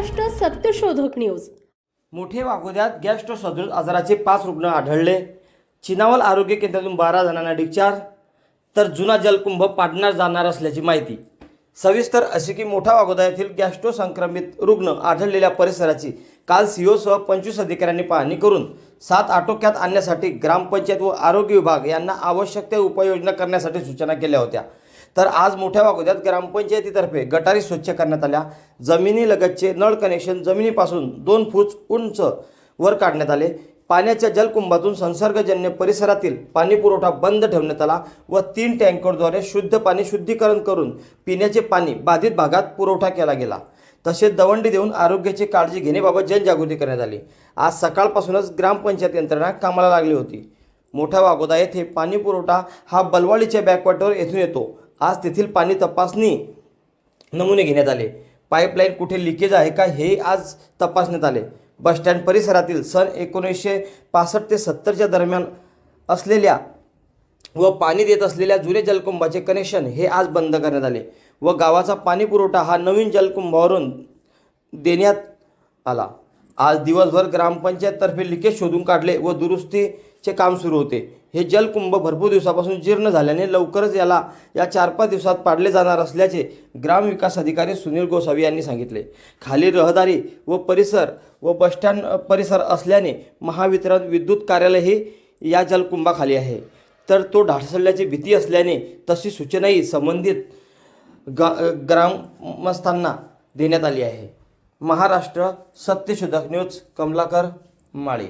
सत्यशोधक न्यूज. मोठे वागोद्यात गॅस्ट्रो सदृश आजाराचे पाच रुग्ण आढळले. चिनावल आरोग्य केंद्रातून बारा जणांना डिस्चार्ज तर जुना जलकुंभ पाडणार जाणार असल्याची माहिती. सविस्तर अशी की मोठा वागोदा येथील गॅस्ट्रो संक्रमित रुग्ण आढळलेल्या परिसराची काल सीओसह पंचवीस अधिकाऱ्यांनी पाहणी करून सात आटोक्यात आणण्यासाठी ग्रामपंचायत व आरोग्य विभाग यांना आवश्यक त्या उपाययोजना करण्यासाठी सूचना केल्या होत्या. तर आज मोठ्या वागोद्यात ग्रामपंचायतीतर्फे गटारी स्वच्छ करण्यात आल्या. जमिनीलगतचे नळ कनेक्शन जमिनीपासून दोन फूट उंच वर काढण्यात आले. पाण्याच्या जलकुंभातून संसर्गजन्य परिसरातील पाणीपुरवठा बंद ठेवण्यात आला व तीन टँकरद्वारे शुद्ध पाणी शुद्धीकरण करून पिण्याचे पाणी बाधित भागात पुरवठा केला गेला. तसेच दवंडी देऊन आरोग्याची काळजी घेण्याबाबत जनजागृती करण्यात आली. आज सकाळपासूनच ग्रामपंचायत यंत्रणा कामाला लागली होती. मोठा वागोदा येथे पाणीपुरवठा हा बलवाडीच्या बॅकवॉटरवर येथून येतो. आज तेथील पाणी तपासणी नमुने घेण्यात आले. पाईपलाईन कुठे लिकेज आहे का हे आज तपासण्यात आले. बसस्टँड परिसरातील सन एकोणीसशे पासष्ट ते सत्तरच्या दरम्यान असलेल्या व पाणी देत असलेल्या जुने जलकुंभाचे कनेक्शन हे आज बंद करण्यात आले व गावाचा पाणी पुरवठा हा नवीन जलकुंभावरून देण्यात आला. आज दिवसभर ग्रामपंचायततर्फे लिकेज शोधून काढले व दुरुस्तीचे काम सुरू होते. हे जलकुंभ भरपूर दिवसापासून जीर्ण झाल्याने लवकरच याला या चार पाच दिवसात पाडले जाणार असल्याचे ग्रामविकास अधिकारी सुनील गोसावी यांनी सांगितले. खाली रहदारी व परिसर व बसस्टँड परिसर असल्याने महावितरण विद्युत कार्यालयही या जलकुंभाखाली आहे. तर तो ढासळल्याची भीती असल्याने तशी सूचनाही संबंधित ग ग्रामस्थांना देण्यात आली आहे. महाराष्ट्र सत्यशोधक न्यूज कमलाकर माळी.